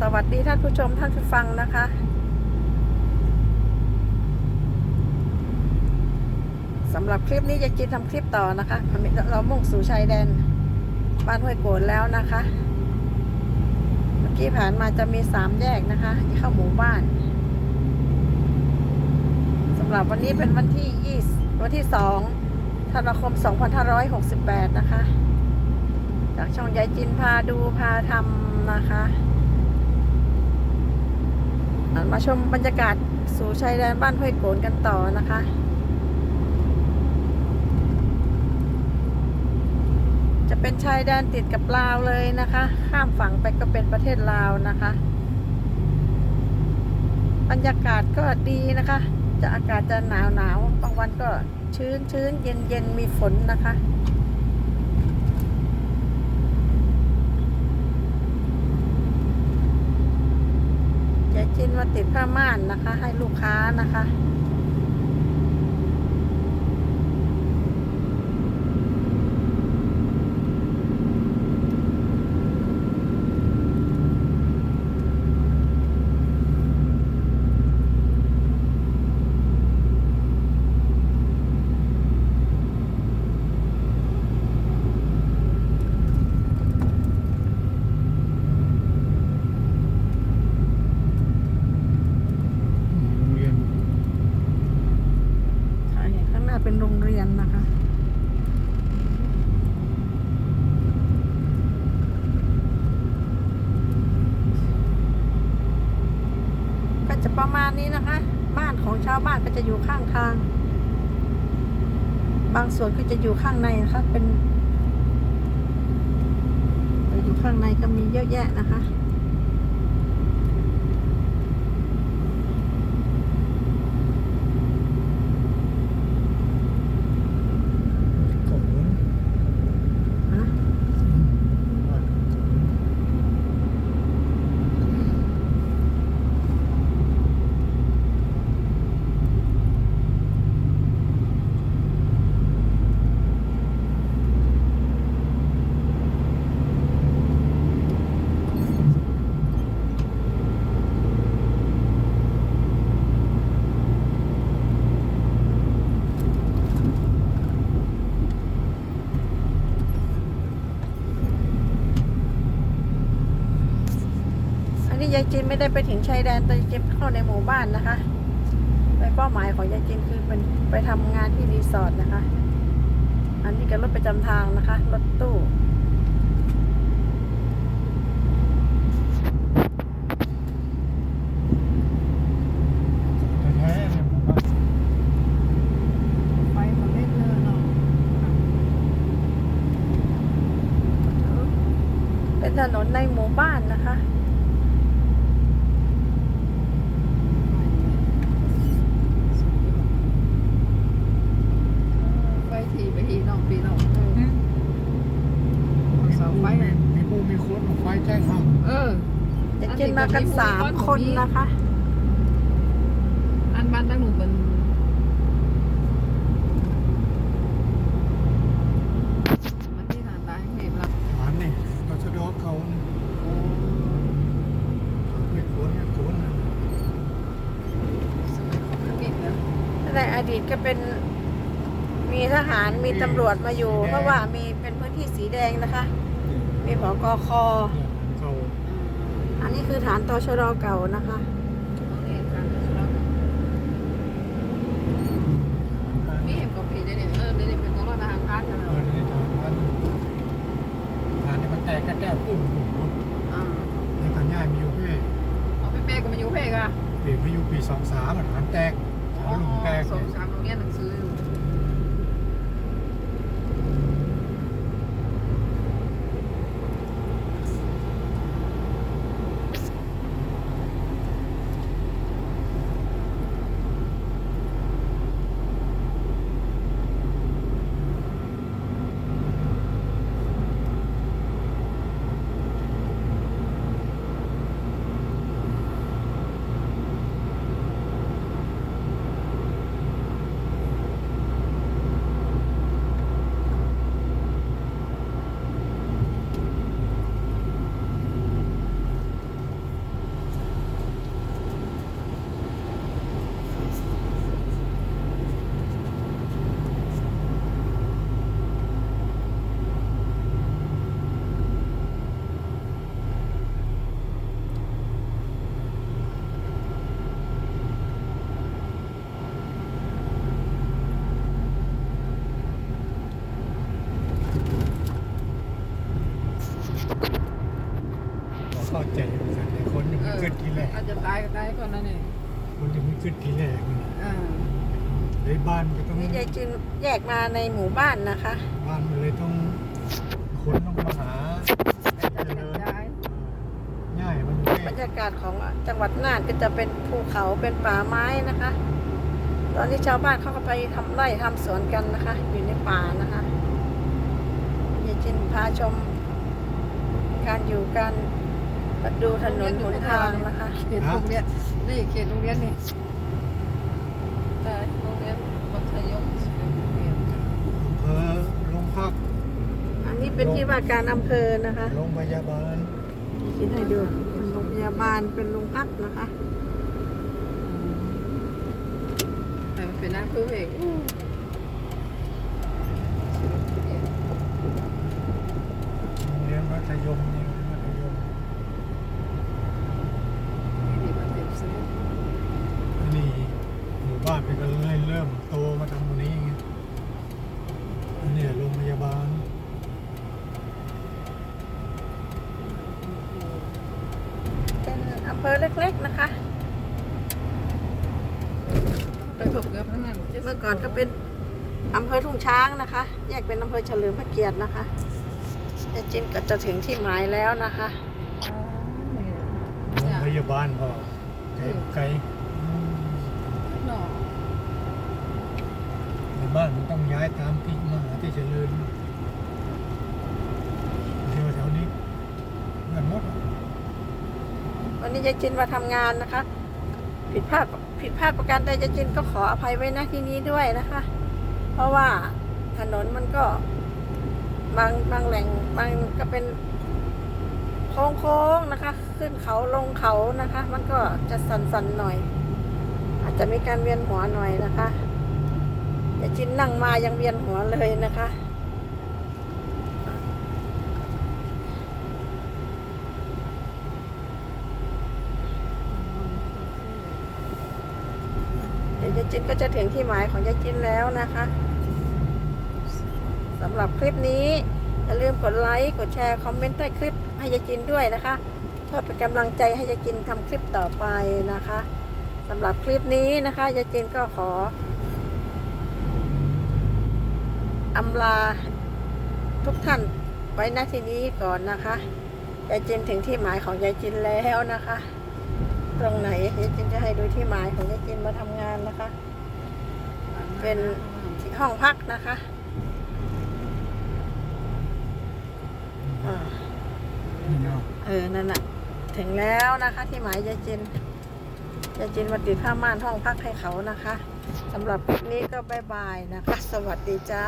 สวัสดีท่านผู้ชมท่านผู้ฟังนะคะ สำหรับคลิปนี้จะกินทำคลิปต่อนะคะ เรามุ่งสู่ชายแดนบ้านห้วยโกนแล้วนะคะ เมื่อกี้ผ่านมาจะมีสามแยกนะคะที่เข้าหมู่บ้านสำหรับวันนี้เป็นวันที่ยี่วันที่สองธันวาคม 2568 นะคะ จากช่องยายจินพาดูพาทำนะคะ มาชมบรรยากาศสู่ชายแดนบ้านห้วยโกนกันต่อนะคะจะเป็นชายแดนติดกับลาวเลยนะคะ ข้ามฝั่งไปก็เป็นประเทศลาวนะคะ บรรยากาศก็ดีนะคะ จะอากาศจะหนาวหนาวบางวันก็ชื้นชื้นเย็นเย็นมีฝนนะคะ ชิ้นมาติดผ้าม่านนะคะ ให้ลูกค้านะคะ โรงเรียน ใช่ข้างหน้า เป็นโรงเรียนนะคะก็จะประมาณนี้นะคะ บ้านของชาวบ้านก็จะอยู่ข้างทาง บางส่วนก็จะอยู่ข้างในนะคะเป็นอยู่ข้างในก็มีเยอะแยะนะคะ นี้ยายจินไม่ได้ไปถึงชายแดนแต่ยายจินเข้าในหมู่บ้านนะคะไปเป้าหมายของยายจินคือเป็นไปทำงานที่รีสอร์ทนะคะ อันนี้ก็รถประจำทางนะคะรถตู้เป็นถนนในหมู่บ้านนะคะ ไปทีไปทีน้องปีน้อง เสาไฟเนี่ยมีผู้มีคนเอาไฟแจ้งห้อง เออ ยายจินมา กันสามคนนะคะ อันบ้านตั้งหนูเป็นมันที่หาตายเหตุละฐานนี่ตชดเขาเนี่ยไม่โขนไม่โขนนะสมัยของอังกฤษนะในอดีตก็เป็นมีทหารมีตำรวจมาอยู่ เพราะว่ามีเป็นพื้นที่สีแดงนะคะ มีผอกอคอเนี่ยเขา อันนี้คือฐานตชดเก่านะคะมีเห็นกับปีได้เนี่ยเออได้เป็นตลอดทางการกันเอแล้วอนี่ฐานฐานฐานนี่มันแตกกระแตกปุ่มอยู่เนาะอ่าในทางง่ายมีอยู่เพ่เอาไปเป้กับมาอยู่เป้กันปีมาอยู่ปีสองสามฐานแตกฐานหลุมแตกสองเนี่ยสามโรงเรียนหนังสือ ขึ้นทีแรกอาจจะตายก็ตายก่อนนั่นเองคนที่มันขึ้นทีแรกนี่อ่าในบ้านมันก็ต้องนี่ยายจินแยกมาในหมู่บ้านนะคะ บ้านมันเลยต้องคนต้องมาหาให้เจริญย้ายง่ายมันบรไม่รยากาศของจังหวัดน่านก็จะเป็นภูเขาเป็นป่าไม้นะคะ ตอนนี้ชาวบ้านเขาก็ไปทำไร่ทำสวนกันนะคะ อยู่ในป่านะคะยายจินพาชม การอยู่การ ดูถนนหนทางนะคะเขตโรงเรียนนี่เขตโรงเรียนนี่ใช่โรงเรียนมัธยมโรงเรียนอำเภอโรงพักอันนี้เป็นที่ว่าการอำเภอนะคะโรงพยาบาลคิดให้ดูเป็นโรงพยาบาลเป็นโรงพักนะคะแต่มันเป็นน้ำเพื่อเอง โรงเรียนมัธยมนี่มัธยม นี่มันเต็มซื้อ อันนี้หมู่บ้านเป็นก็เลยเริ่มโตมาทำตรงนี้ไงอันเนี้ยโรงพยาบาล เป็น อำเภอเล็กๆนะคะไปพบกับทั้งนั้นเมื่อก่อนก็เป็นอำเภอทุ่งช้างนะคะ แยกเป็นอำเภอเฉลิมพระเกียรตินะคะแต่จินก็จะถึงที่หมายแล้วนะคะโรงพยาบาลก็ไกลไกลหน่อในบ้านมันต้องย้ายตามที่มหาที่เจริญเที่ยวแถวนี้เงินหมดอะ วั นี้ยายจินมาทำงานนะคะ ผิดพลาดผิดพลาดประการใดยายจินก็ขออภัยไว้ณที่นี้ด้วยนะคะ เพราะว่าถนนมันก็บางบางแหล่งบางก็เป็นโค้งๆนะคะ ขึ้นเขาลงเขานะคะ มันก็จะสั่นๆหน่อย อาจจะมีการเวียนหัวหน่อยนะคะยายจินนั่งมายังเวียนหัวเลยนะคะ เดี๋ยวยายจินก็จะถึงที่หมายของยายจินแล้วนะคะสำหรับคลิปนี้อย่าลืมกดไลค์กดแชร์คอมเมนต์ใต้คลิปให้ยายจินด้วยนะคะเพื่อเป็นกำลังใจให้ยายจินทำคลิปต่อไปนะคะสำหรับคลิปนี้นะคะยายจินก็ขออำลาทุกท่านไว้ณที่นี้ก่อนนะคะยายจินถึงที่หมายของยายจินแล้วนะคะ ตรงไหนยายจินจะให้ดูที่หมายของยายจินมาทำงานนะคะ เป็นที่ห้องพักนะคะอ่านี่เนาะเออ นั่นน่ะ ถึงแล้วนะคะ ที่หมายยายจินยายจินมาติดผ้าม่านห้องพักให้เขานะคะสำหรับคลิปนี้ก็บายบายนะคะ สวัสดีจ้า